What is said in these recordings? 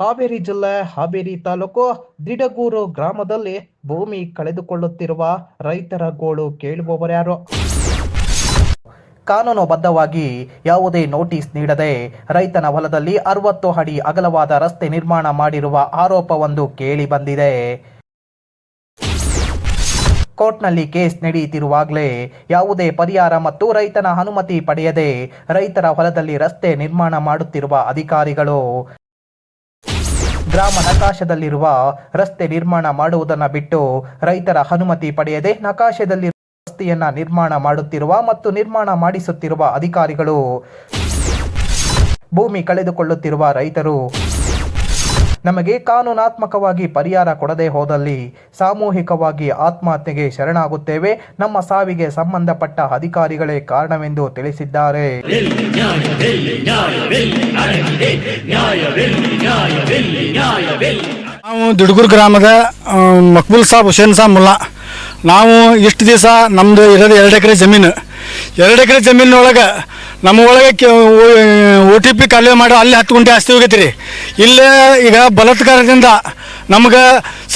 ಹಾವೇರಿ ಜಿಲ್ಲೆ ಹಾವೇರಿ ತಾಲೂಕು ದಿಡಗೂರು ಗ್ರಾಮದಲ್ಲಿ ಭೂಮಿ ಕಳೆದುಕೊಳ್ಳುತ್ತಿರುವ ರೈತರ ಗೋಳು ಕೇಳುವವರ್ಯಾರು ಕಾನೂನುಬದ್ಧವಾಗಿ ಯಾವುದೇ ನೋಟಿಸ್ ನೀಡದೆ ರೈತನ ಹೊಲದಲ್ಲಿ ಅರವತ್ತು ಅಡಿ ಅಗಲವಾದ ರಸ್ತೆ ನಿರ್ಮಾಣ ಮಾಡಿರುವ ಆರೋಪವೊಂದು ಕೇಳಿ ಬಂದಿದೆ. ಕೋರ್ಟ್ನಲ್ಲಿ ಕೇಸ್ ನಡೆಯುತ್ತಿರುವಾಗಲೇ ಯಾವುದೇ ಪರಿಹಾರ ಮತ್ತು ರೈತನ ಅನುಮತಿ ಪಡೆಯದೆ ರೈತರ ಹೊಲದಲ್ಲಿ ರಸ್ತೆ ನಿರ್ಮಾಣ ಮಾಡುತ್ತಿರುವ ಅಧಿಕಾರಿಗಳು ಗ್ರಾಮ ನಕಾಶದಲ್ಲಿರುವ ರಸ್ತೆ ನಿರ್ಮಾಣ ಮಾಡುವುದನ್ನು ಬಿಟ್ಟು ರೈತರ ಅನುಮತಿ ಪಡೆಯದೆ ನಕಾಶದಲ್ಲಿ ರಸ್ತೆಯನ್ನ ನಿರ್ಮಾಣ ಮಾಡುತ್ತಿರುವ ಮತ್ತು ನಿರ್ಮಾಣ ಮಾಡಿಸುತ್ತಿರುವ ಅಧಿಕಾರಿಗಳು ಭೂಮಿ ಕಳೆದುಕೊಳ್ಳುತ್ತಿರುವ ರೈತರು. ನಮಗೆ ಕಾನೂನಾತ್ಮಕವಾಗಿ ಪರಿಹಾರ ಕೊಡದೆ ಹೋದಲ್ಲಿ ಸಾಮೂಹಿಕವಾಗಿ ಆತ್ಮಹತ್ಯೆಗೆ ಶರಣಾಗುತ್ತೇವೆ. ನಮ್ಮ ಸಾವಿಗೆ ಸಂಬಂಧಪಟ್ಟ ಅಧಿಕಾರಿಗಳೇ ಕಾರಣವೆಂದು ತಿಳಿಸಿದ್ದಾರೆ. ನಾವು ದಿಡ್ಗೂರು ಗ್ರಾಮದ ಮಕ್ಬುಲ್ ಸಾಬ್ ಹುಸೇನ್ ಸಾಬ್ ಮುಲ್ಲಾ. ನಾವು ಇಷ್ಟು ದಿವಸ ನಮ್ಮದು ಇರೋದು ಎರಡು ಎಕರೆ ಜಮೀನು. ಎರಡು ಎಕರೆ ಜಮೀನೊಳಗೆ ನಮ್ಮ ಒಳಗೆ ಓ ಟಿ ಪಿ ಕಾಲೇ ಮಾಡಿ ಅಲ್ಲಿ ಹತ್ತು ಗುಂಟೆ ಆಸ್ತಿ ಹೋಗೈತಿ ರೀ ಇಲ್ಲೇ ಈಗ ಬಲತ್ಕಾರದಿಂದ ನಮ್ಗೆ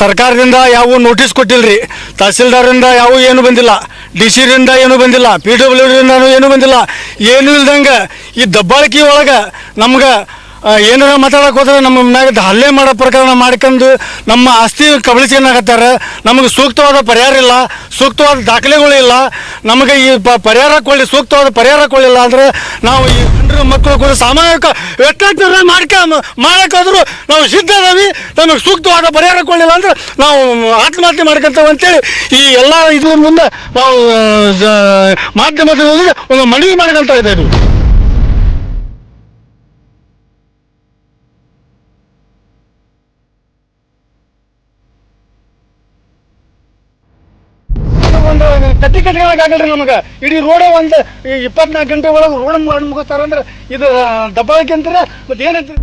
ಸರ್ಕಾರದಿಂದ ಯಾವ ನೋಟಿಸ್ ಕೊಟ್ಟಿಲ್ಲ ರೀ ತಹಸೀಲ್ದಾರಿಂದ ಯಾವ ಏನು ಬಂದಿಲ್ಲ. ಡಿ ಸಿರಿಂದ ಏನೂ ಬಂದಿಲ್ಲ. ಪಿ ಡಬ್ಲ್ಯೂರಿಂದನೂ ಏನೂ ಬಂದಿಲ್ಲ. ಏನೂ ಇಲ್ದಂಗೆ ಈ ದಬ್ಬಾಳಿಕೆ ಒಳಗೆ ನಮ್ಗೆ ಏನಾರ ಮಾತಾಡಕ್ಕೆ ಹೋದ್ರೆ ನಮ್ಮ ಮ್ಯಾಗ ಹಲ್ಲೆ ಮಾಡೋ ಪ್ರಕರಣ ಮಾಡ್ಕೊಂಡು ನಮ್ಮ ಆಸ್ತಿ ಕಬಳಿಸ್ಕೊಳಕತ್ತಾರ ನಮಗೆ ಸೂಕ್ತವಾದ ಪರಿಹಾರ ಇಲ್ಲ, ಸೂಕ್ತವಾದ ದಾಖಲೆಗಳು ಇಲ್ಲ. ನಮಗೆ ಈ ಪರಿಹಾರ ಕೊಳ್ಳಿ ಸೂಕ್ತವಾದ ಪರಿಹಾರ ಕೊಳ್ಳಿಲ್ಲ ಅಂದರೆ ನಾವು ಈ ಜನರು ಮಕ್ಕಳು ಕೂಡ ಸಾಮಾಜಿಕ ವ್ಯಕ್ತಿತ್ವ ಮಾಡ್ಕ ಮಾಡೋಕ್ಕಾದ್ರು ನಾವು ಸಿದ್ಧ ಅದಾವಿ ನಮಗೆ ಸೂಕ್ತವಾದ ಪರಿಹಾರ ಕೊಡಲಿಲ್ಲ ಅಂದ್ರೆ ನಾವು ಆತ್ಮಹತ್ಯೆ ಮಾಡ್ಕೊಂತೇವೆ ಅಂತೇಳಿ ಈ ಎಲ್ಲ ಇದ್ರ ಮುಂದೆ ನಾವು ಮಾಧ್ಯಮದ ಮುಂದೆ ಒಂದು ಮನವಿ ಮಾಡ್ಕೊಂತ ಇದ್ದೇವೆ. ಒಂದು ಕಟ್ಟಿ ಕಟ್ಕೊಳಕ್ಕಾಗಲ್ರಿ ನಮಗೆ. ಇಡೀ ರೋಡ ಒಂದು ಇಪ್ಪತ್ನಾಲ್ಕು ಗಂಟೆ ಒಳಗೆ ರೋಡ್ ಮಾಡಿ ಮುಗಿಸ್ತಾರ ಅಂದ್ರೆ ಇದು ದಬ್ಬಾಳಿಕೆ ಅಂತಾರೆ? ಮತ್ತೆ ಏನೈತಿ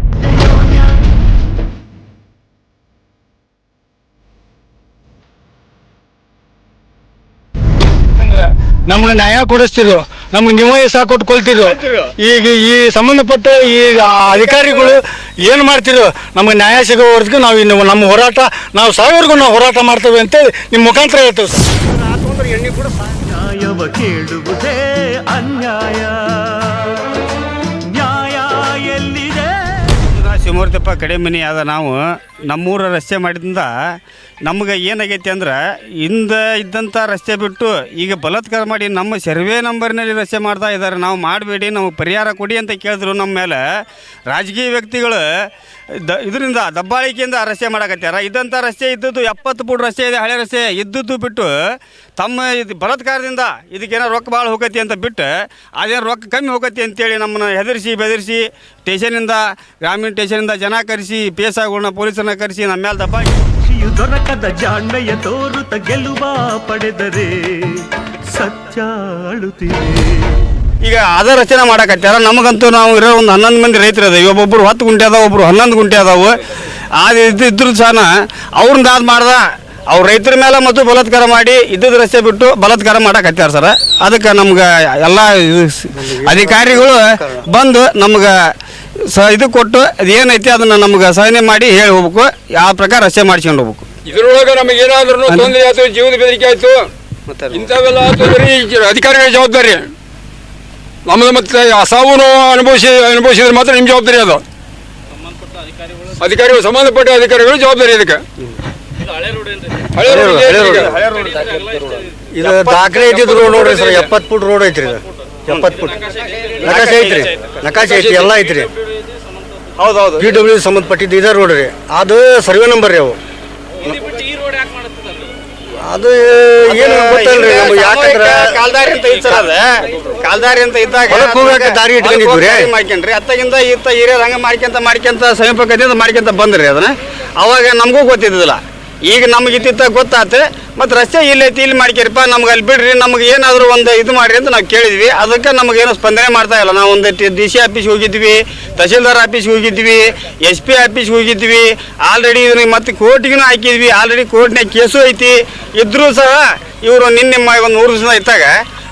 ನಮ್ಗೆ ನ್ಯಾಯ ಕೊಡಿಸ್ತಿದ್ರು. ನಮ್ಗೆ ನೀವು ಸಹ ಕೊಟ್ಟು ಕೊಲ್ತಿದ್ರು. ಈಗ ಈ ಸಂಬಂಧಪಟ್ಟ ಈ ಅಧಿಕಾರಿಗಳು ಏನು ಮಾಡ್ತಿದ್ರು? ನಮ್ಗೆ ನ್ಯಾಯ ಸಿಗೋವರೆಗೂ ನಾವು ಇನ್ನು ನಮ್ಮ ಹೋರಾಟ ನಾವು ಸಾವಿರಗೂ ನಾವು ಹೋರಾಟ ಮಾಡ್ತೇವೆ ಅಂತೇಳಿ ನಿಮ್ಮ ಮುಖಾಂತರ ಹೇಳ್ತೇವೆ ಸರ್. ನ್ಯಾಯವ ಕೇಳುವುದೇ ಅನ್ಯಾಯ. ನ್ಯಾಯ ಎಲ್ಲಿದೆ? ಶಿವಮೂರ್ತಿಪ್ಪ ಕಡೆ ಮನೆ ಆದ ನಾವು ನಮ್ಮೂರ ರಸ್ತೆ ಮಾಡಿದಿಂದ ನಮ್ಗೆ ಏನಾಗೈತಿ ಅಂದ್ರೆ ಹಿಂದೆ ಇದ್ದಂಥ ರಸ್ತೆ ಬಿಟ್ಟು ಈಗ ಬಲತ್ಕಾರ ಮಾಡಿ ನಮ್ಮ ಸರ್ವೆ ನಂಬರ್ನಲ್ಲಿ ರಸ್ತೆ ಮಾಡ್ತಾ ಇದ್ದಾರೆ. ನಾವು ಮಾಡಬೇಡಿ, ನಮಗೆ ಪರಿಹಾರ ಕೊಡಿ ಅಂತ ಕೇಳಿದ್ರು ನಮ್ಮ ಮೇಲೆ. ರಾಜಕೀಯ ವ್ಯಕ್ತಿಗಳು ದ, ಇದರಿಂದ ದಬ್ಬಾಳಿಕೆಯಿಂದ ರಸ್ತೆ ಮಾಡಕತ್ತಾರ ಇದ್ದಂಥ ರಸ್ತೆ ಇದ್ದದ್ದು ಎಪ್ಪತ್ತು ಫುಟ್ ರಸ್ತೆ ಇದೆ, ಹಳೆ ರಸ್ತೆ ಇದ್ದದ್ದು ಬಿಟ್ಟು ತಮ್ಮ ಇದು ಬಲತ್ಕಾರದಿಂದ ಇದಕ್ಕೇನೋ ರೊಕ್ಕ ಭಾಳ ಹೋಗತಿ ಅಂತ ಬಿಟ್ಟು ಅದೇನು ರೊಕ್ಕ ಕಮ್ಮಿ ಹೋಗತಿ ಅಂತೇಳಿ ನಮ್ಮನ್ನ ಹೆದರಿಸಿ, ಬೆದರಿಸಿ ಸ್ಟೇಷನಿಂದ ಗ್ರಾಮೀಣ ಟೇಷನಿಂದ ಜನ ಕರೆಸಿ ಪೇಸಾಗಳನ್ನ ಪೊಲೀಸರನ್ನ ಕರೆಸಿ ನಮ್ಮ ಮೇಲೆ ಸಾಕ್ಷಿಯು ದೊರಕದ ಜಾಣ್ಮೆಯ ತೋರುತ್ತ ಗೆಲುವ ಪಡೆದರೆ ಸತ್ಯ ಅಳುತ್ತಿದೆ. ಈಗ ಅದ ರಚನೆ ಮಾಡಕತ್ತಾರ. ನಮಗಂತೂ ನಾವು ಇರೋ ಒಂದು ಹನ್ನೊಂದು ಮಂದಿ ರೈತರು ಅದಾವೆ ಒಬ್ಬೊಬ್ರು ಹತ್ತು ಗುಂಟೆ ಅದಾವೆ ಒಬ್ಬರು ಹನ್ನೊಂದು ಗುಂಟೆ ಅದಾವೆ. ಅದು ಇದು ಇದ್ರೂ ಸಹ ಅವ್ರನ್ನ ಅದು ಮಾಡ್ದ. ಅವ್ರ ರೈತರ ಮೇಲೆ ಮತ್ತು ಬಲಾತ್ಕಾರ ಮಾಡಿ ಇದ್ದದ ರಸ್ತೆ ಬಿಟ್ಟು ಬಲಾತ್ಕಾರ ಮಾಡಕತ್ತಾರ ಸರ್. ಅದಕ್ಕೆ ನಮ್ಗೆ ಎಲ್ಲ ಅಧಿಕಾರಿಗಳು ಬಂದು ನಮ್ಗೆ ಸ ಇದು ಕೊಟ್ಟು ಅದು ಏನೈತಿ ಅದನ್ನು ನಮ್ಗೆ ಸಹನೆ ಮಾಡಿ ಹೇಳಿ ಹೋಗ್ಬೇಕು. ಯಾವ ಪ್ರಕಾರ ರಸ್ತೆ ಮಾಡ್ಸ್ಕೊಂಡು ಹೋಗ್ಬೇಕು. ಇದ್ರೊಳಗೆ ನಮಗೆ ಏನಾದ್ರೂ ತೊಂದರೆ ಆಯ್ತು ಜೀವದ ಬೆದರಿಕೆ ಆಯ್ತು. ಇಂಥವೆಲ್ಲ ತೊಂದರೆ ಅಧಿಕಾರಿಗಳ ಜವಾಬ್ದಾರಿ. ನಮ್ಮದು ಮತ್ತೆ ಆ ಸಾವನ್ನು ಅನುಭವಿಸಿ ಅನುಭವಿಸಿದ್ರೆ ಮಾತ್ರ ನಿಮ್ಮ ಜವಾಬ್ದಾರಿ ಅದು ಅಧಿಕಾರಿಗಳು ಸಂಬಂಧಪಟ್ಟ ಅಧಿಕಾರಿಗಳು ಜವಾಬ್ದಾರಿ ಇದಕ್ಕೆ. ಇದು ದಾಖಲೆ ಇದ್ದಿದ್ದು ರೋಡ್ ನೋಡ್ರಿ ಸರ್ ಎಪ್ಪತ್ತು ಫುಟ್ ರೋಡ್ ಐತ್ರಿ ಇದು ಎಪ್ಪತ್ತು ಫುಟ್ ನಕಾಶೆ ಐತ್ರಿ ನಕಾಶೆ ಐತಿ ಎಲ್ಲ ಐತ್ರಿ ಹೌದೌದು ಪಿ ಡಬ್ಲ್ಯೂ ಸಂಬಂಧಪಟ್ಟಿದ್ದು ಇದೇ ರೋಡ್ ರೀ ಅದು ಸರ್ವೆ ನಂಬರ್ ರೀ ಅವು ಅದು ಏನು ಗೊತ್ತಲ್ರಿ ನಮ್ಗೆ ಯಾಕಂದ್ರೆ ಕಾಲ್ದಾರಿ ಅಂತ ಇತ್ತು ಅದ? ಕಾಲ್ದಾರಿ ಅಂತ ಇದ್ದಾಗ ಹೊಲಕ್ ಹೋಗಾಕ ದಾರಿ ಇಟ್ಕೊಂಡಿದ್ವಿ ರೀ. ಮಾಡ್ಕೊಂಡ್ರಿ. ಅತ್ತಾಗಿಂದ ಇತ್ತ ಹಿರಿಯರ್ ಹಂಗ ಮಾಡ್ಕೊಂತ ಮಾಡ್ಕೊಂತ ಸಮೀಪಕದಿಂದ ಮಾಡ್ಕೊಂತ ಬಂದ್ರಿ ಅದನ್ನ. ಅವಾಗ ನಮಗೂ ಗೊತ್ತಿದ್ದಿಲ್ಲ. ಈಗ ನಮ್ಗೆ ಇತ್ತಿತ್ತ ಗೊತ್ತಾತು, ಮತ್ತು ರಸ್ತೆ ಇಲ್ಲಿ ಐತಿ, ಇಲ್ಲಿ ಮಾಡ್ಕ್ಯಾರಪ್ಪ ನಮ್ಗೆ ಅಲ್ಲಿ ಬಿಡ್ರಿ, ನಮ್ಗೆ ಏನಾದರೂ ಒಂದು ಇದು ಮಾಡಿರಿ ಅಂತ ನಾವು ಕೇಳಿದ್ವಿ. ಅದಕ್ಕೆ ನಮಗೇನು ಸ್ಪಂದನೆ ಮಾಡ್ತಾ ಇಲ್ಲ. ನಾವು ಒಂದು ಡಿ ಸಿ ಆಫೀಸ್ ಹೋಗಿದ್ವಿ ತಹಸೀಲ್ದಾರ್ ಆಫೀಸ್ಗೆ ಹೋಗಿದ್ವಿ, ಎಸ್ ಪಿ ಆಫೀಸ್ಗೆ ಹೋಗಿದ್ವಿ, ಆಲ್ರೆಡಿ ಇದನ್ನ ಮತ್ತೆ ಕೋರ್ಟಿಗೂ ಹಾಕಿದ್ವಿ, ಆಲ್ರೆಡಿ ಕೋರ್ಟ್ನಾಗ ಕೇಸು ಐತಿ. ಇದ್ದರೂ ಸಹ ಇವರು ನಿನ್ನೆ ಒಂದು ಮೂರು ದಿನ ಇದ್ದಾಗ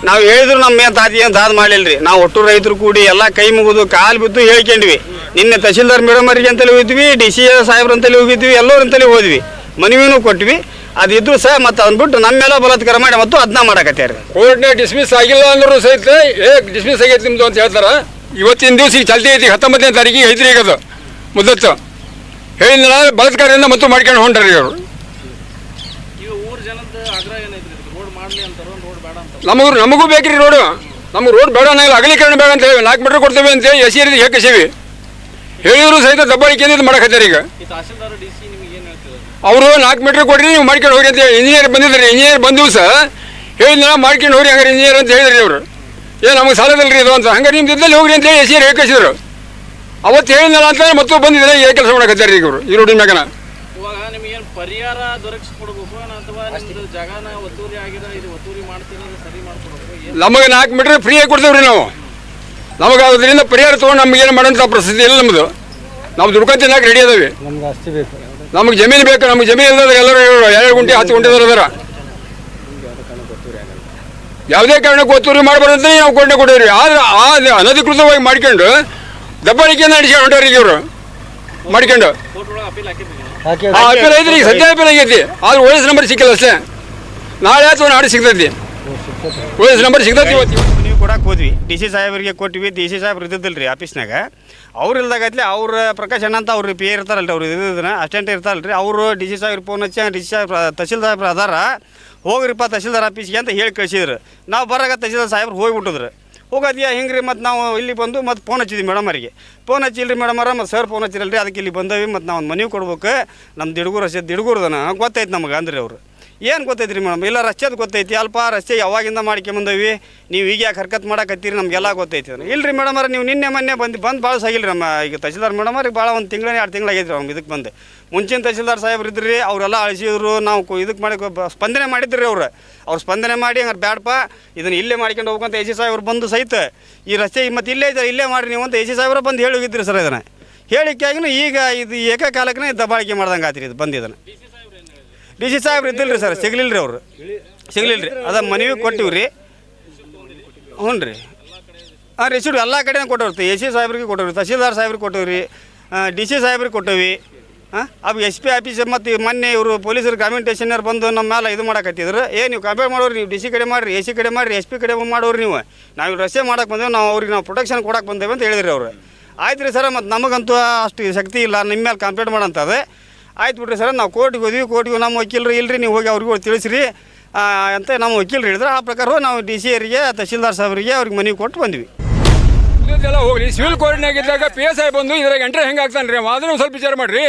ನಾವು ಹೇಳಿದ್ರು ನಮ್ಮ ಮೇಲೆ ತಾತಿ ಏನು ದಾದ ಮಾಡಲಿಲ್ಲ ನಾವು ಒಟ್ಟು ರೈತರು ಕೂಡಿ ಎಲ್ಲ ಕೈ ಮುಗಿದು ಕಾಲು ಬಿದ್ದು ಹೇಳ್ಕೊಂಡ್ವಿ. ನಿನ್ನೆ ತಹಶೀಲ್ದಾರ್ ಮೇಡಮ್ ಅವರಿಗೆ ಅಂತಲೇ ಹೋಗಿದ್ವಿ, ಡಿ ಸಿ ಸಾಹೇಬ್ರ ಅಂತಲೇ ಹೋಗಿದ್ವಿ ಎಲ್ಲರಂತಲೇ ಹೋದ್ವಿ. ಮನವಿನೂ ಕೊಟ್ವಿ. ಅದಿದ್ರು ಸಹ ಮತ್ತೆ ಅಂದ್ಬಿಟ್ಟು ನಮ್ಮ ಮೇಲೆ ಬಲಾತ್ಕಾರ ಮಾಡಿ ಮತ್ತು ಅದನ್ನ ಮಾಡಕತ್ತಾರೆ ಕೋರ್ಟ್ನಾಗ ಡಿಸ್ಮಿಸ್ ಆಗಿಲ್ಲ ಅಂದ್ರು ಸಹಿತ ಏ ಡಿಸ್ಮಿಸ್ ಆಗೈತೆ ನಿಮ್ದು ಅಂತ ಹೇಳ್ತಾರ? ಇವತ್ತಿನ ದಿವಸ ಈಗ ಚಲ್ತಿ ಐತಿ ಹತ್ತೊಂಬತ್ತನೇ ತಾರೀಕಿಗೆ ಐತ್ರಿ ಈಗ ಅದು ಮುದ್ದತ್ತು. ಹೇಳಿದ ಬಲಾತ್ಕಾರದಿಂದ ಮತ್ತು ಮಾಡ್ಕೊಂಡು ಹೊಂಟ್ರಿ ಅವರು ನಮಗೂ ನಮಗೂ ಬೇಕ್ರಿ ರೋಡು. ನಮ್ಗೆ ರೋಡ್ ಬೇಡ ಅನ್ನೋ ಅಗಲೀಕರಣ ಬೇಡ ಅಂತ ಹೇಳಿ ನಾಲ್ಕು ಮೀಟರ್ ಕೊಡ್ತೇವೆ ಅಂತ ಹೇಳಿ ಎಸ್ ಸಿ ಹೇಕಸೇವಿ ಹೇಳಿದ್ರು ಸಹಿತ ದಬ್ಬಾಳಿಕೆ ಇದು ಮಾಡಕತ್ತಾರೆ ಈಗ. ಅವರು ನಾಲ್ಕು ಮೀಟರ್ ಕೊಡ್ರಿ ನೀವು ಮಾಡ್ಕೊಂಡು ಹೋಗ್ರಿ ಅಂತ ಹೇಳಿ. ಇಂಜಿನಿಯರ್ ಬಂದಿದ್ದಾರೆ ಇಂಜಿನಿಯರ್ ಬಂದು ಸಹ ಹೇಳಿದ್ನ ಮಾಡ್ಕೊಂಡು ಹೋಗ್ರಿ ಹಂಗಾರೆ ಇಂಜಿನಿಯರ್ ಅಂತ ಹೇಳಿದ್ರಿ ಅವರು ಏ ನಮಗೆ ರೀ ಇದು ಅಂತ. ಹಂಗಾರೆ ನಿಮ್ಮ ಇದ್ದಲ್ಲಿ ಹೋಗ್ರಿ ಅಂತ ಹೇಳಿ ಎಸ್ ಸಿ ಹೇಕಸಿದ್ರು ಅವತ್ತು ಹೇಳಿದ್ನಲ್ಲ ಅಂತ ಮತ್ತೆ ಬಂದಿದ್ದಾರೆ ಏ ಕೆಲಸ ಮಾಡಕತ್ತಾರೆ ಈಗ ಇವರು ಈ ರೋಡಿನ ಮ್ಯಾಗನ. ಪರಿಹಾರ ಏನ್ ನಮಗೆ ನಾಲ್ಕು ಮೀಟರ್ ಫ್ರೀಯಾಗಿ ಕೊಡ್ತೇವ್ರಿ ನಾವು. ನಮಗೆ ಅದರಿಂದ ಪರಿಹಾರ ತೊಗೊಂಡು ನಮ್ಗೆ ಏನು ಮಾಡೋಂಥ ಪ್ರಸಿದ್ಧಿ ಇಲ್ಲ ನಮ್ಮದು ನಾವು ದುಡ್ಕೊಂತ ರೆಡಿ ಅದಾವೆ. ನಮಗೆ ಜಮೀನು ಬೇಕು, ನಮಗೆ ಜಮೀನು ಇಲ್ಲದಾಗ ಎಲ್ಲರೂ ಎರಡು ಗುಂಟೆ ಹತ್ತು ಗುಂಟೆ ಅದಾರ. ಯಾವುದೇ ಕಾರಣಕ್ಕೆ ಒತ್ತುವರಿ ಮಾಡಬಾರ್ದು ನಾವು ಕೊಂಡೆ ಕೊಡೋರಿ ಆದ್ರೆ ಆ ಅನಧಿಕೃತವಾಗಿ ಮಾಡ್ಕೊಂಡು ದಬ್ಬಾಳಿಕೆಯನ್ನು ನಡೆಸ್ಕೊಂಡು ಹೊಂಟಾರಿ ಇವರು. ಮಾಡ್ಕೊಂಡು. ಆ ಅಪೀಲ್ ಐತ್ರಿ, ಈಗ ಸದ್ಯ ಅಪೀಲ್ ಆಗೈತಿ. ಆದ್ರೆ ಓಎಸ್ ನಂಬರ್ ಸಿಕ್ಕಿಲ್ಲ ಅಷ್ಟೇ. ನಾಳೆ ಆಯ್ತು ನಾಳೆ ಸಿಗ್ತೈತಿ. ಓಎಸ್ ನಂಬರ್ ಸಿಗ್ತೈತಿ ಇವತ್ತು. ನೀವು ಕೊಡಕ್ಕೆ ಹೋದ್ವಿ. ಡಿ ಸಿ ಸಾಹೇಬರಿಗೆ ಕೊಟ್ಟಿವಿ ಡಿ ಸಿ ಸಾಹೇಬ್ರು ಇದ್ದಿದ್ದಿಲ್ಲ ರೀ ಆಫೀಸ್ನಾಗ. ಅವ್ರು ಇಲ್ದಾಗತ್ಲೆ ಅವ್ರ ಪ್ರಕಾಶ್ ಅಣ್ಣ ಅಂತ ಅವ್ರು ಪಿ ಎ ಇರ್ತಾರಲ್ರಿ ಅವ್ರು ಇದನ್ನ ಅಸ್ಟೆಂಟ್ ರೀ ಅವರು ಡಿ ಸಿ ಸಾಹೇಬ್ರ ಫೋನ್ ಹಚ್ಚಿ, ಡಿ ಸಿ ಸಾಹೇಬ್ರ ಅದಾರ ಹೋಗ್ರಿಪ್ಪ ತಹಶೀಲ್ದಾರ್ ಆಫೀಸ್ಗೆ ಅಂತ ಹೇಳಿ ಕಳಿಸಿದ್ರು. ನಾವು ಬರಾಗ ತಹಶೀಲ್ದಾರ್ ಸಾಹೇಬ್ರು ಹೋಗಿಬಿಟ್ಟಿದ್ರು. ಹೋಗೋದ್ಯಾ ಹಿಂಗೆ ರೀ ಮತ್ತು ನಾವು ಇಲ್ಲಿ ಬಂದು ಮತ್ತು ಫೋನ್ ಹಚ್ಚಿದ್ವಿ ಮೇಡಮ್ ಅವರಿಗೆ. ಫೋನ್ ಹಚ್ಚಿಲ್ರಿ ಮೇಡಮ್ ಅವ್ರ ಮತ್ತು ಸರ್ ಫೋನ್ ಹಚ್ಚಿರಲ್ರಿ, ಅದಕ್ಕೆ ಇಲ್ಲಿ ಬಂದವಿ ಮತ್ತು ನಾವು ಒಂದು ಮನೆ ಕೊಡ್ಬೇಕು. ನಮ್ಮ ದಿಡ್ಗೂರು ರಸ್ತೆ ದಿಡ್ಗೂರ್ದನ, ಗೊತ್ತಾಯ್ತು ನಮಗೆ ಅಂದ್ರಿ ಅವರು. ಏನು ಗೊತ್ತೈತ್ರಿ ಮೇಡಮ್? ಇಲ್ಲ ರಸ್ತೆದು ಗೊತ್ತೈತಿ, ಅಲ್ಪ ರಸ್ತೆ ಯಾವಾಗಿಂದ ಮಾಡ್ಕೊಂಬಂದವಿ ನೀವು ಈಗ ಯಾಕೆ ಹರ್ಕತ್ ಮಾಡಕತ್ತೀರಿ ನಮಗೆಲ್ಲ ಗೊತ್ತೈತಿ ಇಲ್ಲ ರೀ ಮೇಡಮ್ ಅವ್ರೆ, ನೀವು ನಿನ್ನೆ ಮೊನ್ನೆ ಬಂದು ಬಂದು ಭಾಳ ಸಾಗಿಲ್ಲ ನಮ್ಮ ಈಗ ತಹಸೀಲ್ದಾರ್ ಮೇಡಮ್ ಅವ್ರಿಗೆ ಭಾಳ ಒಂದು ತಿಂಗಳ ಎರಡು ತಿಂಗಳಾಗೈತ್ರಿ ಅವ್ನು ಇದಕ್ಕೆ ಬಂದು. ಮುಂಚಿನ ತಹಸೀಲ್ದಾರ್ ಸಾಹೇಬ್ರು ಇದ್ರಿ, ಅವರೆಲ್ಲ ಅಳಿಸಿದ್ರು, ನಾವು ಇದಕ್ಕೆ ಮಾಡಿ ಸ್ಪಂದನೆ ಮಾಡಿದ್ರಿ ಅವ್ರು. ಅವ್ರು ಸ್ಪಂದನೆ ಮಾಡಿ ಹಂಗಾರೆ ಬ್ಯಾಡಪ್ಪ ಇದನ್ನು ಇಲ್ಲೇ ಮಾಡ್ಕೊಂಡು ಹೋಗ್ಬೇಕಂತ ಎ ಸಿ ಸಾಹೇಬ್ರು ಬಂದು ಸಹಿತ ಈ ರಸ್ತೆ ಮತ್ತೆ ಇಲ್ಲೇ ಇದ್ದಾರೆ ಇಲ್ಲೇ ಮಾಡಿರಿ ನೀವು ಅಂತ ಎ ಸಿ ಸಾಹೇಬ್ರು ಬಂದು ಹೇಳಿ ಹೋಗಿದ್ರಿ ಸರ್ ಇದನ್ನು. ಹೇಳಿಕೆಯಾಗಿನೂ ಈಗ ಇದು ಏಕಕಾಲಕ್ಕೆ ದಬ್ಬಾಳಿಕೆ ಮಾಡ್ದಂಗೆ ಆತಿರಿ ಇದು ಬಂದಿದ್ದನ್ನು ಡಿ ಸಿ ಸಾಹೇಬ್ರು ಇದ್ದಿಲ್ಲ ರೀ ಸರ್ ಸಿಗ್ಲಿಲ್ಲ ರೀ ಅವರು. ಸಿಗ್ಲಿಲ್ಲ ರೀ ಅದ ಮನವಿ ಕೊಟ್ಟಿವಿ ರೀ ಹ್ಞೂ ರೀ ಹಾಂ ರಿಸೀಟ್ ಎಲ್ಲ ಕಡೆ ಕೊಟ್ಟವ್ರಿ ಎ ಸಿ ಸಾಹೇಬ್ರಿಗೆ ಕೊಟ್ಟವ್ರಿ, ತಹಸೀಲ್ದಾರ್ ಸಾಹೇಬ್ರಿಗೆ ಕೊಟ್ಟವ್ರಿ ಡಿ ಸಿ ಸಾಹೇಬ್ರಿಗೆ ಕೊಟ್ಟವಿ. ಹಾಂ ಅವು ಎಸ್ ಪಿ ಆಫೀಸ್ ಮತ್ತು ಮೊನ್ನೆ ಇವರು ಪೊಲೀಸರು ಗ್ರಾಮೀಣ ಬಂದು ನಮ್ಮ ಮೇಲೆ ಇದು ಮಾಡಕತ್ತಿದ್ರು. ಏ, ನೀವು ಕಂಪ್ಲೇಂಟ್ ಮಾಡೋರು, ನೀವು ಡಿ ಸಿ ಕಡೆ ಮಾಡಿರಿ, ಎ ಸಿ ಕಡೆ ಮಾಡಿರಿ, ಎಸ್ ಪಿ ಕಡೆ ಮಾಡೋರು ನೀವು. ನಾವು ರಸ್ತೆ ಮಾಡಕ್ಕೆ ಬಂದೇವೆ, ನಾವು ಅವ್ರಿಗೆ ನಾವು ಪ್ರೊಟೆಕ್ಷನ್ ಕೊಡಕ್ಕೆ ಬಂದೇವೆ ಅಂತ ಹೇಳಿದ್ರಿ ಅವರು. ಆಯ್ತು ರೀ ಸರ್, ಮತ್ತು ನಮಗಂತೂ ಅಷ್ಟು ಶಕ್ತಿ ಇಲ್ಲ ನಿಮ್ಮ ಮೇಲೆ ಕಂಪ್ಲೇಂಟ್ ಮಾಡಂತದೆ. ಆಯ್ತು ಬಿಡ್ರಿ ಸರ್ ನಾವು ಕೋರ್ಟಿಗೆ ಹೋದ್ವಿ ಕೋರ್ಟಿಗೆ ನಮ್ಮ ವಕೀಲರು ಇಲ್ಲರಿ ನೀವು ಹೋಗಿ ಅವ್ರಿಗೆ ತಿಳಿಸ್ರಿ. ಅಂತ ನಮ್ಮ ವಕೀಲರು ಹೇಳಿದ್ರೆ. ಆ ಪ್ರಕಾರ ನಾವು ಡಿ ಸಿ ಅವರಿಗೆ ತಹಶೀಲ್ದಾರ್ ಸಾಹೇಬರಿಗೆ ಅವ್ರಿಗೆ ಮನವಿ ಕೊಟ್ಟು ಬಂದ್ವಿ. ಇದೆಲ್ಲ ಹೋಗ್ರಿ ಸಿವಿಲ್ ಕೋರ್ಟ್ನಾಗ ಇದ್ದಾಗ ಪಿ ಎಸ್ ಐ ಬಂದು ಇದ್ರಾಗ ಎಂಟ್ರಿ ಹೆಂಗೆ ಆಗ್ತಾನೆ ರೀ ಅದನ್ನು ಸ್ವಲ್ಪ ವಿಚಾರ ಮಾಡಿರಿ.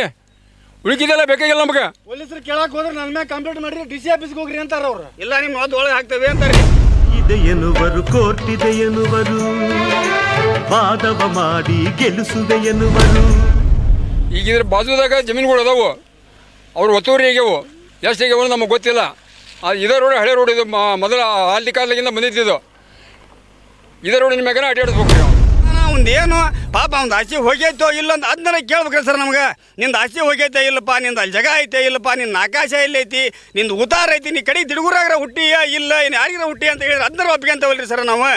ಉಳಿಕಿದೆಲ್ಲ ಬೇಕಾಗಿಲ್ಲ ನಮಗೆ. ಪೊಲೀಸರು ಕೇಳಕ್ಕೆ ಹೋದ್ರೆ ನನ್ನ ಮೇಲೆ ಕಂಪ್ಲೇಂಟ್ ಮಾಡಿರಿ. ಡಿ ಸಿ ಆಫೀಸ್ಗೆ ಹೋಗ್ರಿ ಅಂತಾರೆ ಅವ್ರು. ಇಲ್ಲ ನಿಮ್ಮ ಅದು ಒಳಗೆ ಹಾಕ್ತೇವೆ ಅಂತಾರೆ ಇದೆ ಎನ್ನುವರು ಕೋರ್ಟ್ ಇದೆ ಎನ್ನುವರು. ವಾದವ ಮಾಡಿ ಗೆಲ್ಲಿಸುವೆ ಎನ್ನುವರು. ಈಗ ಇದ್ರ ಬಾಜುದಾಗ ಜಮೀನುಗಳು ಅದಾವು. ಅವ್ರು ಒತ್ತುವರಿ ಆಗ್ಯಾವು. ಎಷ್ಟು ಆಗ್ಯಾವ ನಮಗೆ ಗೊತ್ತಿಲ್ಲ. ಆ, ಇದೇ ರೋಡ್, ಹಳೆ ರೋಡ್ ಇದು ಮೊದಲ ಆಲ್ಟಿ ಕಾಲದಾಗಿಂದ ಬಂದಿದ್ದಿದ್ದು ಇದೇ ರೋಡಿನ ಮ್ಯಾಗನ ಅಡ್ಡಾಡಿಸ್ಬೇಕು ರೀ ಒಂದು ಏನು ಪಾಪ ಅವ್ನು ಆಚೆ ಹೋಗೈತೋ ಇಲ್ಲ ಅಂತ ಅದನ್ನ ಕೇಳ್ಬೇಕ್ರಿ ಸರ್ ನಮ್ಗೆ. ನಿಂದು ಆಚೆ ಹೋಗೈತೆ ಇಲ್ಲಪ್ಪ, ನಿಂದು ಅಲ್ಲಿ ಜಗ ಐತೆ ಇಲ್ಲಪ್ಪ ನಿನ್ನ ಆಕಾಶ ಎಲ್ಲೈತಿ, ನಿಂದು ಉತ್ತಾರ ಐತಿ, ನೀ ಕಡೆ ದಿಡುಗುರಾಗ್ರ ಹುಟ್ಟಿಯ ಇಲ್ಲ ಇನ್ನು ಯಾರಿಗಾರ ಹುಟ್ಟಿ ಅಂತ ಹೇಳಿದ್ರೆ ಅದನ್ನ ಒಪ್ಕೊಂತವಲ್ರಿ ಸರ್ ನಾವು.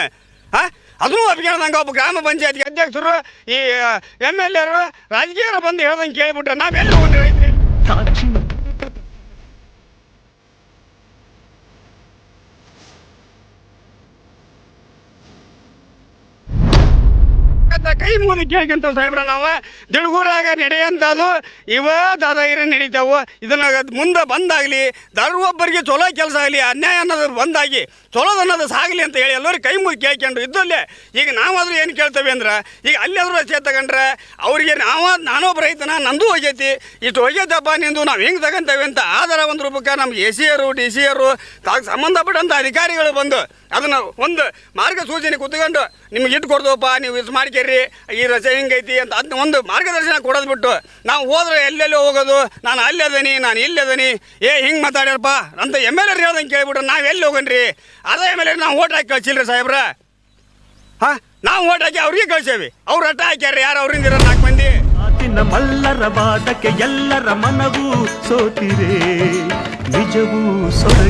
ಹಾಂ ಅದನ್ನು ಒಪ್ಕೊಂಡಂಗೆ ಒಬ್ಬ ಗ್ರಾಮ ಪಂಚಾಯತ್ಗೆ ಅಧ್ಯಕ್ಷರು, ಈ ಎಂ ಎಲ್ ಎರು, ರಾಜಕೀಯರು ಬಂದು ಹೇಳ್ದಂಗೆ ಕೇಳ್ಬಿಟ್ಟು ನಾವೆಲ್ಲ ಒಂದು ಕೈ ಮುಗಿದು ಕೇಳ್ಕೊಂತ ಸಾಹೇಬ್ರ ನಾವು, ದಿಳ್ಗೂರಾಗ ನಡೆಯಂಥದ್ದು ಇವ ದಾದಾಗಿರಿ ನಡೀತಾವು. ಇದನ್ನ ಮುಂದೆ ಬಂದಾಗಲಿ ಒಬ್ಬರಿಗೆ ಚಲೋ ಕೆಲಸ ಆಗಲಿ, ಅನ್ಯಾಯ ಅನ್ನೋದು ಬಂದಾಗಿ ಚಲೋದು ಅನ್ನೋದು ಸಾಗಲಿ ಅಂತ ಹೇಳಿ ಎಲ್ಲರೂ ಕೈ ಮುಗಿ ಕೇಳ್ಕೊಂಡು ಇದ್ದಲ್ಲೇ. ಈಗ ನಾವಾದರೂ ಏನು ಕೇಳ್ತೇವೆ ಅಂದ್ರೆ, ಈಗ ಅಲ್ಲಾದ್ರೂ ಅಷ್ಟೇ ತಗೊಂಡ್ರೆ, ಅವರಿಗೆ ನಾವು ನಾನೊಬ್ಬ ರೈತನ, ನಂದು ಹೋಗೈತಿ. ಇಷ್ಟು ಹೋಗೈತಪ್ಪ ನಿಂದು, ನಾವು ಹೆಂಗೆ ತಗೊಂತೇವೆ ಅಂತ ಆಧಾರ ಒಂದು ರೂಪಕ್ಕೆ ನಮ್ಗೆ ಎ ಸಿ ಆರು ಡಿ ಸಿ ತಾಗೆ ಸಂಬಂಧಪಟ್ಟಂಥ ಅಧಿಕಾರಿಗಳು ಬಂದು ಅದನ್ನು ಒಂದು ಮಾರ್ಗಸೂಚನೆ ಕುತ್ಕೊಂಡು ನಿಮ್ಗೆ ಇಟ್ಟು ಕೊಡ್ತೇವಪ್ಪ ನೀವು ಇದು ಮಾಡ್ಕೇರಿ, ಈ ರಜೆ ಹೆಂಗೈತಿ ಅಂತ ಅದನ್ನ ಒಂದು ಮಾರ್ಗದರ್ಶನ ಕೊಡೋದು ಬಿಟ್ಟು ನಾವು ಹೋದ್ರೆ ಎಲ್ಲೆಲ್ಲೋ ಹೋಗೋದು, ನಾನು ಅಲ್ಲಿ ಅದನಿ, ನಾನು ಇಲ್ಲಿ ಅದನಿ. ಏ, ಹಿಂಗೆ ಮಾತಾಡ್ಯಾರಪ್ಪ, ಅಂತ ಎಂ ಎಲ್ ಎರ್ ಹೇಳ್ದಂಗೆ ಕೇಳ್ಬಿಟ್ಟು ನಾವು ಎಲ್ಲಿ ಹೋಗನ್ರಿ ಅದೇ ಮೇಲೆ ನಾವು ಓಟ್ ಹಾಕಿ ಕಳ್ಸಿಲ್ರಿ ಸಾಹೇಬ್ರ? ಹಾಂ, ನಾವು ಓಟ್ ಹಾಕಿ ಅವ್ರಿಗೆ ಕಳ್ಸೇವಿ. ಅವ್ರು ಅಟ್ಟ ಹಾಕ್ಯಾರ ಯಾರು ಅವ್ರಿಂದ ಇರೋ ನಾಲ್ಕು ಮಂದಿ? ಮಲ್ಲರ ವಾದಕ್ಕೆ ಎಲ್ಲರ ಮನವೂ ಸೋತಿರೇ ನಿಜವೂ ಸೊರಗಿದೆ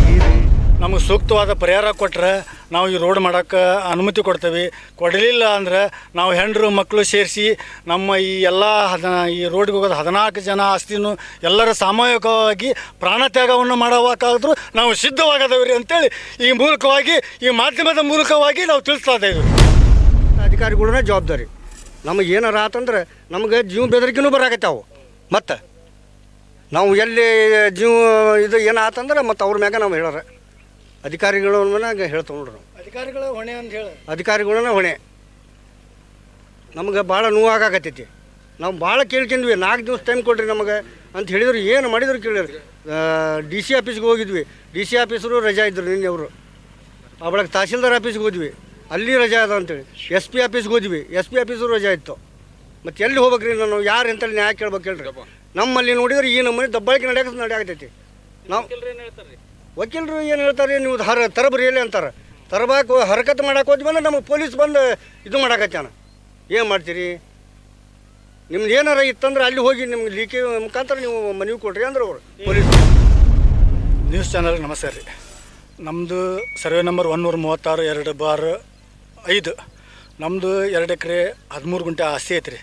ನಮಗೆ ಸೂಕ್ತವಾದ ಪರಿಹಾರ ಕೊಟ್ಟರೆ ನಾವು ಈ ರೋಡ್ ಮಾಡೋಕ್ಕೆ ಅನುಮತಿ ಕೊಡ್ತೇವೆ. ಕೊಡಲಿಲ್ಲ ಅಂದ್ರೆ ನಾವು ಹೆಂಡರು ಮಕ್ಕಳು ಸೇರಿಸಿ ನಮ್ಮ ಈ ಎಲ್ಲ ಹದ, ಈ ರೋಡ್ಗೆ ಹೋಗೋದು ಹದಿನಾಲ್ಕು ಜನ ಆಸ್ತಿನೂ ಎಲ್ಲರ ಸಾಮೂಹಿಕವಾಗಿ ಪ್ರಾಣತ್ಯಾಗವನ್ನು ಮಾಡೋವಾಗಾದ್ರೂ ನಾವು ಸಿದ್ಧವಾಗದವ್ರಿ ಅಂತೇಳಿ ಈ ಮೂಲಕವಾಗಿ, ಈ ಮಾಧ್ಯಮದ ಮೂಲಕವಾಗಿ ನಾವು ತಿಳಿಸ್ತಾ ಇದ್ದೇವೆ. ಅಧಿಕಾರಿಗಳನ್ನ ಜವಾಬ್ದಾರಿ. ನಮಗೆ ಏನಾರ ಆತಂದ್ರೆ ನಮಗೆ ಜೀವ ಬೆದರಿಕೆನೂ ಬರಾಕತ್ತಾವು ಮತ್ತು? ನಾವು ಎಲ್ಲಿ ಜೀವ ಇದು ಏನಾತಂದ್ರೆ ಮತ್ತು ಅವ್ರ ಮ್ಯಾಗ ನಾವು ಹೇಳೋರ. ಅಧಿಕಾರಿಗಳ ಹೇಳ್ತೇವೆ ನೋಡ್ರಿ ನಾವು. ಅಧಿಕಾರಿಗಳ ಹೊಣೆ ಅಂತ ಹೇಳಿ. ಅಧಿಕಾರಿಗಳನ್ನ ಹೊಣೆ. ನಮಗೆ ಭಾಳ ನೋವಾಗತ್ತೈತಿ ನಾವು ಭಾಳ ಕೇಳ್ಕೊಂಡ್ವಿ ನಾಲ್ಕು ದಿವಸ ಟೈಮ್ ಕೊಡ್ರಿ ನಮಗೆ ಅಂತ ಹೇಳಿದ್ರು ಏನು ಮಾಡಿದ್ರು ಕೇಳಿದ್ರು ಡಿ ಸಿ ಆಫೀಸ್ಗೆ ಹೋಗಿದ್ವಿ. ಡಿ ಸಿ ಆಫೀಸರು ರಜಾ ಇದ್ರು ನಿನ್ನೆ ಅವರು. ಆ ಬಳಿಕ ತಹಸೀಲ್ದಾರ್ ಆಫೀಸ್ಗೆ ಹೋದ್ವಿ. ಅಲ್ಲಿ ರಜಾ ಅದ ಅಂತೇಳಿ. ಎಸ್ ಪಿ ಆಫೀಸ್ಗೆ ಹೋದ್ವಿ. ಎಸ್ ಪಿ ಆಫೀಸರು ರಜಾ ಇತ್ತು. ಮತ್ತು ಎಲ್ಲಿ ಹೋಗ್ಬೇಕ್ರಿ ನಾನು? ಯಾರು ಅಂತೇಳಿ ನ್ಯಾಯ ಕೇಳ್ಬೇಕು ಹೇಳ್ರಿ ನಮ್ಮಲ್ಲಿ ನೋಡಿದ್ರೆ ಈ ನಮ್ಮನೆ ದಬ್ಬಾಳಿಕೆ ನಡೆಯಕ್ಕೆ ನಡೆಯಾಕತೈತಿ ನಾವು ವಕೀಲರು ಏನು ಹೇಳ್ತಾರೆ, ನೀವು ಹರ ತರಬ್ರಿ ಎಲ್ಲಿ ಅಂತಾರೆ? ತರಬಾಕು ಹರಕತ್ ಮಾಡಕ್ಕೆ ಅಂದ್ರೆ ನಮಗೆ ಪೊಲೀಸ್ ಬಂದು ಇದು ಮಾಡಕತ್ತಾನ. ಏನು ಮಾಡ್ತೀರಿ? ನಿಮ್ದು ಏನಾರ ಇತ್ತಂದ್ರೆ ಅಲ್ಲಿ ಹೋಗಿ ನಿಮ್ಗೆ ಲೀಕೆ ಮುಖಾಂತರ ನೀವು ಮನವಿ ಕೊಡ್ರಿ ಅಂದ್ರೆ ಅವರು, ಪೊಲೀಸ್. ನ್ಯೂಸ್ ಚಾನಲ್ಗೆ ನಮಸ್ಕಾರ ರೀ. ನಮ್ಮದು ಸರ್ವೆ ನಂಬರ್ ಒನ್ನೂರ ಮೂವತ್ತಾರು, ಎರಡು ಬಾರ್ ಐದು. ನಮ್ಮದು ಎರಡು ಎಕರೆ ಹದಿಮೂರು ಗುಂಟೆ ಆಸ್ತಿ ಐತ್ರಿ.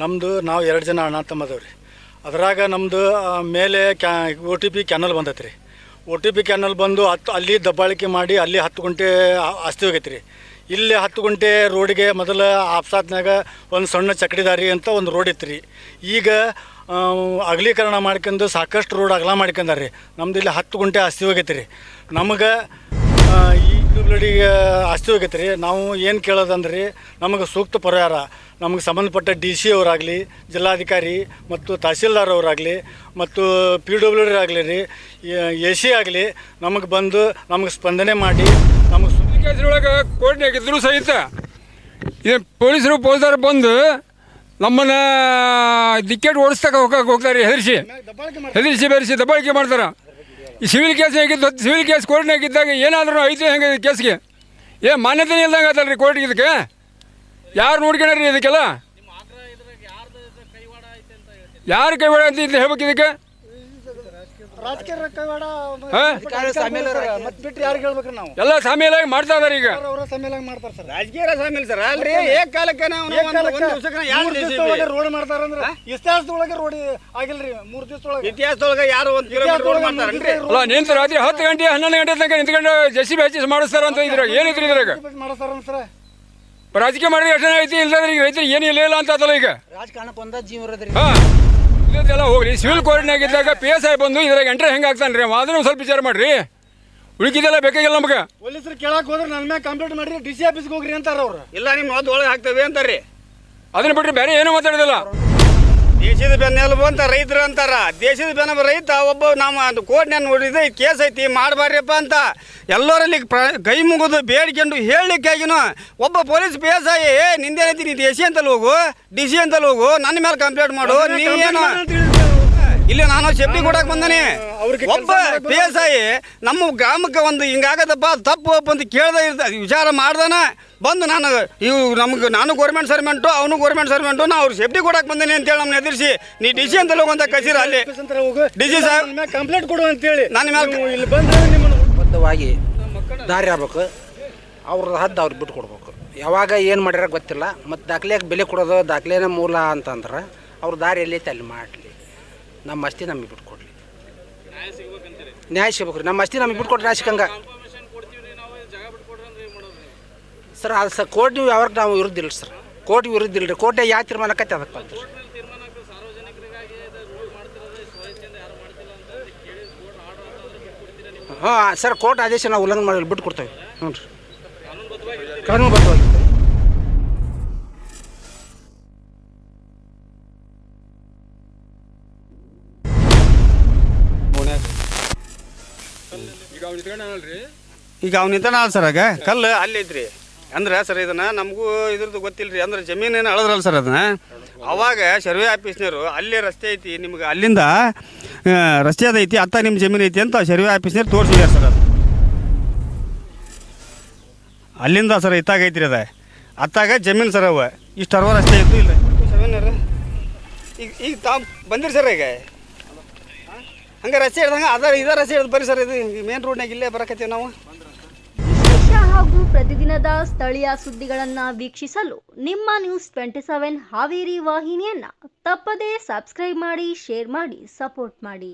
ನಮ್ಮದು ನಾವು ಎರಡು ಜನ ಅಣ್ಣ ತಮ್ಮ ಅದಾವೆ ರೀ ಅದ್ರಾಗ ನಮ್ಮದು ಮೇಲೆ ಕ್ಯಾ, ಒ ಟಿ ಪಿ ಕ್ಯಾನಲ್ ಬಂದೈತೆ ರೀ ಒ ಟಿ ಪಿ ಕ್ಯಾನಲ್ ಬಂದು ಹತ್ತು, ಅಲ್ಲಿ ದಬ್ಬಾಳಿಕೆ ಮಾಡಿ ಅಲ್ಲಿ ಹತ್ತು ಗುಂಟೆ ಆಸ್ತಿ ಹೋಗೈತೆ ರೀ ಇಲ್ಲಿ ಹತ್ತು ಗುಂಟೆ ರೋಡಿಗೆ ಮೊದಲ ಆಪ್ಸಾತ್ನಾಗ ಒಂದು ಸಣ್ಣ ಚಕಡಿದಾರಿ ಅಂತ ಒಂದು ರೋಡ್ ಇತ್ತು ರೀ ಈಗ ಅಗಲೀಕರಣ ಮಾಡ್ಕೊಂಡು ಸಾಕಷ್ಟು ರೋಡ್ ಅಗಲ ಮಾಡ್ಕೊಂಡಾರೆ ರೀ ನಮ್ದು ಇಲ್ಲಿ ಹತ್ತು ಗುಂಟೆ ಆಸ್ತಿ ಹೋಗೈತೆ ರೀ ನಮಗೆ ಈ ಬ್ಲಡಿಗೆ ಆಸ್ತಿ ಹೋಗೈತೆ ರೀ. ನಾವು ಏನು ಕೇಳೋದಂದ್ರೆ ರೀ ನಮಗೆ ಸೂಕ್ತ ಪರಿಹಾರ ನಮಗೆ ಸಂಬಂಧಪಟ್ಟ ಡಿ ಸಿ ಅವರಾಗಲಿ ಜಿಲ್ಲಾಧಿಕಾರಿ ಮತ್ತು ತಹಸೀಲ್ದಾರ್ ಅವರಾಗಲಿ ಮತ್ತು ಪಿ ಡಬ್ಲ್ಯೂ ಡಿ ಆಗಲಿ ರೀ ಎ ಸಿ ಆಗಲಿ ನಮಗೆ ಬಂದು ನಮಗೆ ಸ್ಪಂದನೆ ಮಾಡಿ ನಮಗೆ ಸುದ್ದಿ ಕೇಸ್ರೊಳಗೆ ಕೋರ್ಟ್ನಾಗ ಇದ್ರು ಸಹಿತ ಏನು ಪೊಲೀಸರು ಪೊಲೀಸರು ಬಂದು ನಮ್ಮನ್ನು ದಿಕ್ಕೇಟ್ ಓಡಿಸ್ತಕ್ಕ ಹೋಗಕ್ಕೆ ಹೋಗ್ತಾರೆ ಹೆದರಿಸಿ. ಹೆದರಿಸಿ ಬೆರೆಸಿ ದಬ್ಬಾಳಿಕೆ ಮಾಡ್ತಾರೆ. ಈ ಸಿವಿಲ್ ಕೇಸ್ ಹೇಗಿದ್ದು, ಸಿವಿಲ್ ಕೇಸ್ ಕೋರ್ಟ್ನಾಗ ಇದ್ದಾಗ ಏನಾದರೂ ಐತೆ ಹೆಂಗೆ ಕೇಸ್ಗೆ? ಏ, ಮಾನ್ಯತೆ ಇಲ್ದಂಗೆ ಆತಲ್ಲ ರೀ ಕೋರ್ಟ್ಗೆ ಇದಕ್ಕೆ? ಯಾರು ನೋಡ್ಕೊಂಡ್ರಿ ಇದಕ್ಕೆಲ್ಲ? ಯಾರು ಕೈವಾಡ ಅಂತ ಇದು ಹೇಳ್ಬೇಕು ಇದಕ್ಕೆ? ರಾಜಕೀಯ ಕೈವಾಡ ಹಾಂ? ಮತ್ತೆ ಬಿಟ್ಟು ಯಾರಿಗೆ ಹೇಳ್ಬೇಕ್ರಿ ನಾವು? ಎಲ್ಲ ಸಾಮೇಲಾಗಿ ಮಾಡ್ತಾ ಇದಾರೆ ಈಗ. ಅವರ ಸಮ್ಮೇಳನ ಮಾಡ್ತಾರೆ ಸರ್. ರಾಜಕೀಯ ಸಾಮಿಲ್ ಸರ್ ಅಲ್ರಿ? ಏಕ್ ಕಾಲಕ್ಕೆ ನಾವು ಒಂದು ದಿವಸಕ್ಕೆ ಯಾರು ರೋಡ್ ಮಾಡ್ತಾರಂದ್ರೆ ಇತಿಹಾಸದೊಳಗೆ ರೋಡ್ ಆಗಿಲ್ರಿ ಮೂರ್ ದಿವಸದೊಳಗೆ. ಇತಿಹಾಸದೊಳಗೆ ಯಾರು ಒಂದು ಕಿಲೋಮೀಟರ್ ರೋಡ್ ಮಾಡ್ತಾರನ್ರಿ? ಅಲ್ಲ ನಿಂತು ರಾತ್ರಿ ಹತ್ತು ಗಂಟೆ ಹನ್ನೊಂದು ಗಂಟೆ ತನಕ ನಿಂತ್ಕೊಂಡು ಜೆಸಿ ಬ್ಯಾಚಸ್ ಮಾಡಿಸ್ತಾರ ಅಂತ ಇದ್ರಾಗ ಏನಿದ್ರಿ ಇದ್ರಾಗ? ಮಾಡಿಸ್ತಾರ ಸರ್. ರಾಜಕೀಯ ಮಾಡಿದ್ರೆ ಎಷ್ಟು ಐತಿ ಇಲ್ದಂದ್ರೆ ಈಗ ರೈತರಿಗೆ ಏನು ಇಲ್ಲ ಇಲ್ಲ ಅಂತ ಅದಲ್ಲ ಈಗ. ರಾಜಕಾರಣ ಬಂದ ಜೀವ ಇರೋದ್ರಿ. ಹಾಂ. ಇದೆಲ್ಲ ಹೋಗ್ಲಿ ಸಿವಿಲ್ ಕೋರ್ಟ್ನಾಗ ಇದ್ದಾಗ ಪಿ ಎಸ್ ಐ ಬಂದು ಇದ್ರಾಗ ಎಂಟ್ರಿ ಹೆಂಗೆ ಆಗ್ತಾನೆ ರೀ ಅದನ್ನು ಸ್ವಲ್ಪ ವಿಚಾರ ಮಾಡ್ರಿ. ಉಳಿಕಿದೆಲ್ಲ ಬೇಕಾಗಿಲ್ಲ ನಮ್ಗೆ. ಪೊಲೀಸರು ಕೇಳಕ್ ಹೋದ್ರೆ ನನ್ನ ಮ್ಯಾಗ ಕಂಪ್ಲೇಂಟ್ ಮಾಡಿರಿ ಡಿ ಸಿ ಆಫೀಸ್ಗೆ ಹೋಗ್ರಿ ಅಂತಾರ ಅವ್ರು. ಇಲ್ಲ ನಿಮ್ಮ ಒಳಗೆ ಹಾಕ್ತೇವೆ ಅಂತಾರ್ರಿ. ಅದನ್ನ ಬಿಟ್ಟರೆ ಬೇರೆ ಏನೂ ಮಾತಾಡೋದಿಲ್ಲ. ದೇಶದ ಬೆನ್ನೆಲುಬು ಅಂತ ರೈತರು ಅಂತಾರ. ದೇಶದ ಬೆನ್ನ ರೈತ ಒಬ್ಬ ನಮ್ಮ ಕೋರ್ಟ್ನ ನೋಡಿದ್ರೆ ಕೇಸ್ ಐತಿ ಮಾಡಬಾರ್ರಿಪ್ಪ ಅಂತ. ಎಲ್ಲರಲ್ಲಿ ಪ್ರ- ಕೈ ಮುಗಿದು ಬೇಡ್ಕೊಂಡು ಹೇಳಲಿಕ್ಕಾಗಿನು ಒಬ್ಬ ಪೊಲೀಸ್ ಪಿ ಎಸ್ ಐ ಏ ನಿಂದೇನೈತಿ ನೀ ಡಿ ಸಿ ಅಂತಲ್ಲಿ ಹೋಗು ಡಿ ಸಿ ಅಂತಲ್ಲಿ ಹೋಗು ನನ್ನ ಮೇಲೆ ಕಂಪ್ಲೇಂಟ್ ಮಾಡು ನೀವೇನು ಇಲ್ಲಿ ನಾನು ಸೇಫ್ಟಿ ಕೊಡಕ್ ಬಂದನಿ. ಒಬ್ಬ ಪಿ ಎಸ್ ಐ ನಮ್ಮ ಗ್ರಾಮಕ್ಕೆ ಒಂದು ಹಿಂಗಾಗದಪ್ಪ ತಪ್ಪು ಒಪ್ಪ ಅಂತ ಕೇಳ್ದ ಇರ್ತ ವಿಚಾರ ಮಾಡ್ದಾನ. ಬಂದು ನಾನು ಇವು ನಮ್ಗೆ ನಾನು ಗೌರ್ಮೆಂಟ್ ಸರ್ಮೆಂಟು ಅವನು ಗೌರ್ಮೆಂಟ್ ಸರ್ಮೆಂಟು ನಾ ಅವ್ರು ಸೇಫ್ಟಿ ಕೊಡಕ್ ಬಂದೇನೆ ಅಂತೇಳಿ ನಮ್ಮನ್ನ ಎದುರಿಸಿ. ನೀ ಡಿ ಸಿ ಅಂತ ಹೋಗುವಂತ ಕಸಿರ ಅಲ್ಲಿ. ಡಿ ಸಿ ಸಾಹೇಬ್ ಕಂಪ್ಲೇಂಟ್ ಕೊಡು ಅಂತೇಳಿ ನನ್ನ ಮೇಲೆ ಇಲ್ಲಿ ಬಂದ್ರೆ ನಿಮ್ಮನ್ನು ಬದ್ಧವಾಗಿ ದಾರಿ ಆಗ್ಬೇಕು ಅವ್ರ ಹದ್ದು ಅವ್ರಿಗೆ ಬಿಟ್ಟು ಕೊಡ್ಬೇಕು. ಯಾವಾಗ ಏನು ಮಾಡ್ಯಾರ ಗೊತ್ತಿಲ್ಲ. ಮತ್ತು ದಾಖಲೆಗೆ ಬೆಲೆ ಕೊಡೋದು ದಾಖಲೆನೇ ಮೂಲ ಅಂತಂದ್ರೆ ಅವ್ರ ದಾರಿ ಎಲ್ಲೈತೆ ಅಲ್ಲಿ ಮಾಡಲಿ. ನಮ್ಮ ಅಸ್ತಿ ನಮಗೆ ಬಿಟ್ಟು ಕೊಡ್ಲಿ. ನ್ಯಾಯ ಸಿಗ್ಬೇಕು ನಮ್ಮ ಆಸ್ತಿ ನಮಗೆ ಬಿಟ್ಟು ಕೊಟ್ರೆ ನ್ಯಾಯ ಸಿಕ್ಕಂಗೆ. ಬಿಟ್ಕೊಡ್ರಿ ಸರ್, ಅದು ಸರ್, ಕೋರ್ಟ್ ನೀವು ಯಾವಾಗ ನಾವು ವಿರುದ್ಧ ಇಲ್ಲ ಸರ್? ಕೋರ್ಟ್ ವಿರುದ್ಧ ಇಲ್ಲ ರೀ ಕೋರ್ಟ್ ಯಾವ ಕತ್ತೆ ಅದಕ್ಕೆ ಬಂದ್ರಿ ತೀರ್ಮಾನ ಹಾಂ, ಸರ್, ಕೋರ್ಟ್ ಆದೇಶ ನಾವು ಉಲ್ಲಂಘನೆ ಮಾಡಿ ಬಿಟ್ಟು ಕೊಡ್ತೇವೆ. ಹ್ಞೂ ರೀ. ಕಾನೂನುಬದ್ಧವಾಗಿ ಕಾನೂನುಬದ್ಧವಾಗಿ ಈಗ ಅವ್ನ ನಿಂತಾನ ಸರ್ ಆಗ? ಕಲ್ಲು ಅಲ್ಲಿ ಐತ್ರಿ ಅಂದ್ರೆ ಸರ್ ಇದನ್ನ ನಮಗೂ ಇದ್ರದ್ದು ಗೊತ್ತಿಲ್ರಿ. ಅಂದ್ರೆ ಜಮೀನೇನು ಅಳದ್ರಲ್ಲ ಸರ್ ಅದನ್ನ. ಅವಾಗ ಸರ್ವೆ ಆಫೀಸ್ನವರು ಅಲ್ಲೇ ರಸ್ತೆ ಐತಿ ನಿಮ್ಗೆ ಅಲ್ಲಿಂದ ರಸ್ತೆ ಅದೈತಿ ಅತ್ತ ನಿಮ್ಮ ಜಮೀನು ಐತಿ ಅಂತ ಸರ್ವೆ ಆಫೀಸ್ನವ್ರು ತೋರಿಸಿದ್ದಾರೆ ಸರ್ ಅದು. ಅಲ್ಲಿಂದ ಸರ್ ಇತ್ತಾಗ ಐತ್ರಿ ಅದ. ಅತ್ತಾಗ ಜಮೀನು ಸರ್ ಅವ. ಇಷ್ಟು ಅರ್ವ ರಸ್ತೆ ಇತ್ತು ಇಲ್ಲ ಈಗ ಈಗ ತಾವು ಬಂದಿರಿ ಸರ್ ಈಗ? ಹಂಗೆ ರಸ್ತೆ ಹಿಡ್ದಂಗೆ ಅದ, ಇದ ರಸ್ತೆ ಹಿಡ್ದು ಬರ್ರಿ ಸರ್, ಇದು ಮೇನ್ ರೋಡ್ನಾಗ ಇಲ್ಲೇ ಬರಕತ್ತೀವಿ ನಾವು. ಹಾಗೂ ಪ್ರತಿದಿನದ ಸ್ಥಳೀಯ ಸುದ್ದಿಗಳನ್ನು ವೀಕ್ಷಿಸಲು ನಿಮ್ಮ ನ್ಯೂಸ್ ಟ್ವೆಂಟಿ ಸೆವೆನ್ ಹಾವೇರಿ ವಾಹಿನಿಯನ್ನು ತಪ್ಪದೇ ಸಬ್ಸ್ಕ್ರೈಬ್ ಮಾಡಿ ಶೇರ್ ಮಾಡಿ ಸಪೋರ್ಟ್ ಮಾಡಿ.